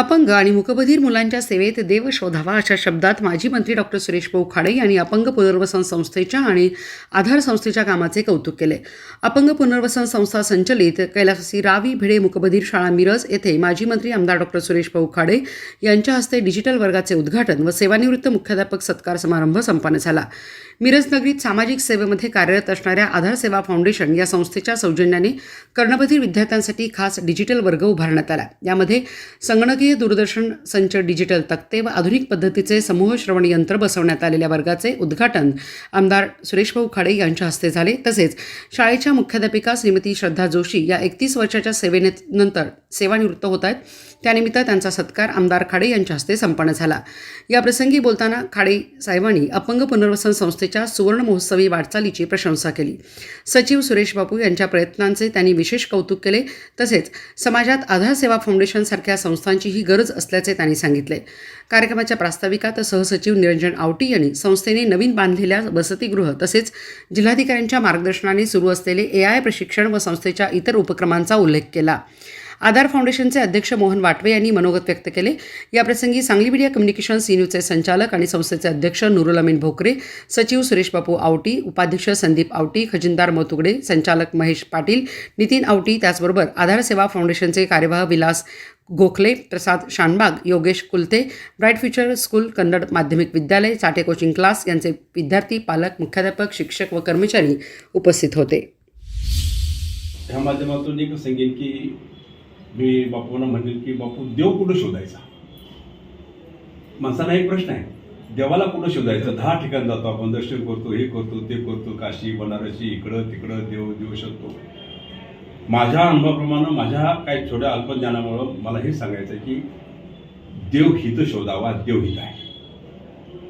अपंग आणि मुकबधीर मुलांच्या सेवेत देव शोधावा अशा शब्दात माजी मंत्री डॉक्टर सुरेश भाऊ खाडे यांनी अपंग पुनर्वसन संस्थेच्या आणि आधार संस्थेच्या कामाचे कौतुक केले. अपंग पुनर्वसन संस्था संचलित कैलासी रावी भिडे मुकबधीर शाळा मिरज येथे माजी मंत्री आमदार डॉक्टर सुरेश भाऊ खाडे यांच्या हस्ते डिजिटल वर्गाचे उद्घाटन व सेवानिवृत्त मुख्याध्यापक सत्कार समारंभ संपन्न झाला. मिरज नगरीत सामाजिक सेवेमध्ये कार्यरत असणाऱ्या आधार सेवा फाउंडेशन या संस्थेच्या सौजन्याने कर्णबधीर विद्यार्थ्यांसाठी खास डिजिटल वर्ग उभारण्यात आला. यामध्ये संगणकीय दूरदर्शन संच डिजिटल तक्ते व आधुनिक पद्धतीचे समूह श्रवण यंत्र बसवण्यात आलेल्या वर्गाचे उद्घाटन आमदार सुरेशभाऊ खाडे यांच्या हस्ते झाले. तसेच शाळेच्या मुख्याध्यापिका श्रीमती श्रद्धा जोशी या एकतीस वर्षाच्या सेवेनंतर सेवानिवृत्त होत आहेत. त्यानिमित्त त्यांचा सत्कार आमदार खाडे यांच्या हस्ते संपन्न झाला. याप्रसंगी बोलताना खाडे साहेबांनी अपंग पुनर्वसन संस्थेच्या सुवर्ण महोत्सवी वाटचालीची प्रशंसा केली. सचिव सुरेश बापू यांच्या प्रयत्नांचे त्यांनी विशेष कौतुक केले. तसेच समाजात आधार सेवा फाउंडेशनसारख्या संस्थांचीही गरज असल्याचे त्यांनी सांगितले. कार्यक्रमाच्या प्रास्ताविकात सहसचिव निरंजन आवटी यांनी संस्थेने नवीन बांधलेल्या वसतिगृह तसेच जिल्हाधिकाऱ्यांच्या मार्गदर्शनाने सुरू असलेले ए आय प्रशिक्षण व संस्थेच्या इतर उपक्रमांचा उल्लेख केला. आधार फाउंडेशनचे अध्यक्ष मोहन वाटवे यांनी मनोगत व्यक्त केले. याप्रसंगी सांगली मीडिया कम्युनिकेशन सी न्यूजचे संचालक आणि संस्थेचे अध्यक्ष नुरुल अमीन भोकरे सचिव सुरेश बापू आवटी उपाध्यक्ष संदीप आवटी खजिनदार मोतुगडे संचालक महेश पाटील नितीन आवटी त्याचबरोबर आधार सेवा फाउंडेशनचे कार्यवाह Vilas Gokhale Prasad Shanbag Yogesh Kulte bright future school Kannada माध्यमिक विद्यालय चाटे कोचिंग क्लास यांचे विद्यार्थी पालक मुख्याध्यापक शिक्षक व कर्मचारी उपस्थित होते. ह्या माध्यमातून एक सांगेन की मी बापूंना म्हणेल की बापू देव कुठं शोधायचा? माणसाला एक प्रश्न आहे. देवाला कुठं शोधायचं? दहा ठिकाण जातो आपण दर्शन करतो हे करतो ते करतो काशी बनारसी इकडं तिकडं देव देऊ शकतो. माझ्या अनुभवाप्रमाणे माझ्या काही छोट्या अल्पज्ञानामुळं मला हे सांगायचं आहे की देव हित शोधावा देव हित आहे.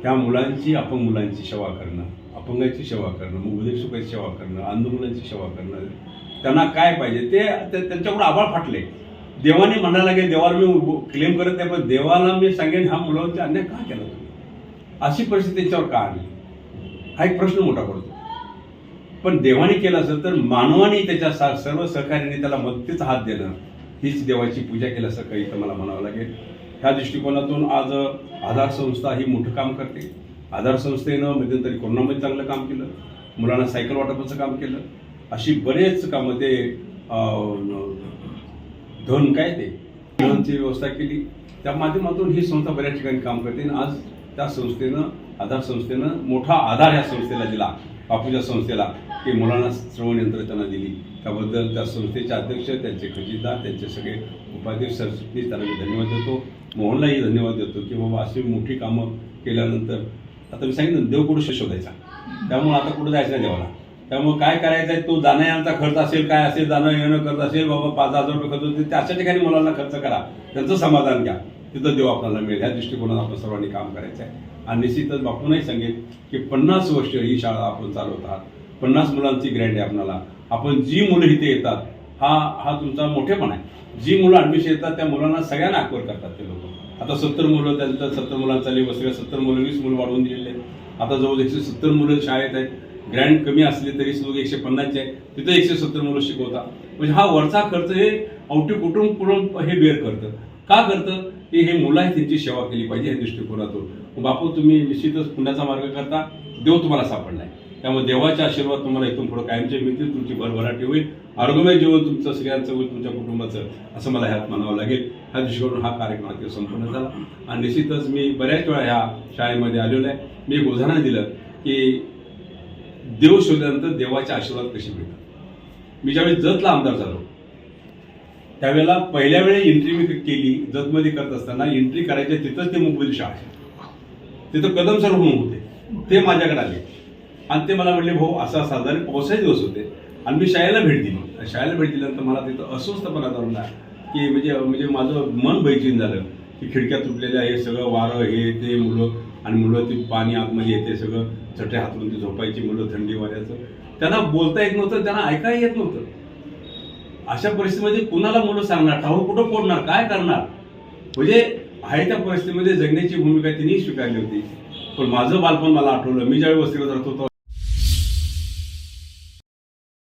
त्या मुलांची अपंग मुलांची सेवा करणं अपंगाची सेवा करणं मुगदेशुकाची सेवा करणं अंध मुलांची सेवा करणं त्यांना काय पाहिजे? ते ते- त्यांच्याकडून आभाळ फाटले. देवाने म्हणायला लागेल देवाला मी क्लेम करत नाही पण देवाला मी सांगेन हा मुलांचा अन्याय का केला तुम्ही? अशी परिस्थिती त्यांच्यावर का आली? हा एक प्रश्न मोठा पडतो. पण देवाने केलं असेल तर मानवाने त्याच्या सा- सर्व सहकार्याने त्याला मदतीचा हात देणं हीच देवाची पूजा केल्यासारखं इथं मला म्हणावं लागेल. ह्या दृष्टिकोनातून आज आधार संस्था ही मोठं काम करते. आधार संस्थेनं मध्यंतरी कोरोनामध्ये चांगलं काम केलं. मुलांना सायकल वाटपाचं काम केलं. अशी बरेच कामं ते धन काय ते? लोनची व्यवस्था केली. त्या माध्यमातून ही संस्था बऱ्याच ठिकाणी काम करते. आणि आज त्या संस्थेनं आधार संस्थेनं मोठा आधार ह्या संस्थेला दिला. बापूच्या संस्थेला की मुलांना श्रवण यंत्र त्यांना दिली. त्याबद्दल त्या संस्थेचे अध्यक्ष त्यांचे खजिनदार त्यांचे सगळे उपाध्यक्ष सरस्वती त्यांना मी धन्यवाद देतो. मोहनलाही धन्यवाद देतो की बाबा अशी मोठी कामं केल्यानंतर आता मी सांगितलं देव कुठं शोधायचा? त्यामुळे आता कुठं जायचं नाही देवाला. त्यामुळे काय करायचं आहे तो जाण्या यांचा खर्च असेल काय असेल जाणं येणं करत असेल बाबा पाच हजार रुपये खर्च होते त्या अशा ठिकाणी मुलांना खर्च करा. त्यांचं समाधान घ्या. तिथं देव आपल्याला मिळेल. ह्या दृष्टिकोनात आपण सर्वांनी काम करायचं आहे आणि निश्चितच बापूनही सांगेल की पन्नास वर्ष ही शाळा आपण चालवत आहात. पन्नास मुलांची ग्रँड आहे आपणाला आपण जी मुलं इथे येतात हा हा तुमचा मोठेपण आहे. जी मुलं ॲडमिशन येतात त्या मुलांना सगळ्यांना अकवर करतात ते लोक. आता सत्तर मुलं त्यांचं सत्तर मुलांचा लेवल सगळ्या सत्तर मुलं वीस मुलं वाढवून दिलेले आहेत. आता जवळ एकशे सत्तर मुलं शाळेत आहेत. ग्रँड कमी असले तरी सुद्धा एकशे पन्नासचे आहे. तिथं एकशे सत्तर मुलं शिकवतात म्हणजे हा वरचा खर्च हे औटी कुटुंब कुटुंब हे बेअर करतं. का करतं? की हे मुलं आहे त्यांची सेवा केली पाहिजे या दृष्टिकोनातून. बापू तुम्ही निश्चितच पुण्याचा मार्ग करता. देव तुम्हाला सापडलाय. त्यामुळे देवाच्या आशीर्वाद तुम्हाला इथून पुढे कायमचे मिळतील. तुमची भरभराटी होईल. आरोग्यमय जीवन तुमचं सगळ्यांचं होईल तुमच्या कुटुंबाचं. असं मला ह्यात म्हणावं लागेल. ह्या दृष्टिकोन हा कार्यक्रम आता संपन्न झाला. आणि निश्चितच मी बऱ्याच वेळा ह्या शाळेमध्ये आलेलो आहे. मी एक उदाहरण दिलं की देव शोधल्यानंतर देवाचे आशीर्वाद कसे मिळतात? मी ज्यावेळी जतला आमदार झालो त्यावेळेला पहिल्या वेळी एंट्री मी केली जतमध्ये करत असताना एंट्री करायच्या तिथंच ते मुंबईची शाळा आहे. तिथं कदम सर म्हणून होते. ते माझ्याकडे आले. आणि ते मला म्हणले भाऊ असा साधारण पावसाळी दिवस होते. आणि मी शाळेला भेट दिली. शाळेला भेट दिल्यानंतर मला तिथं अस्वस्थपणा जाणला की म्हणजे म्हणजे माझं मन बैचीन झालं की खिडक्या तुटलेल्या हे सगळं वारं हे ते मुलं. आणि मुलं ते पाणी आतमध्ये येते सगळं चटे हातरून ती झोपायची मुलं थंडी वाऱ्याचं त्यांना बोलता येत नव्हतं त्यांना ऐकायला येत नव्हतं. अशा परिस्थितीमध्ये कुणाला मुलं सांगणार? ठाऊ हो, कुठं फोडणार? काय करणार? म्हणजे आहे त्या परिस्थितीमध्ये जगण्याची भूमिका त्यांनी स्वीकारली होती. पण माझं बालपण मला आठवलं. मी ज्यावेळी वस्तीला जात होतो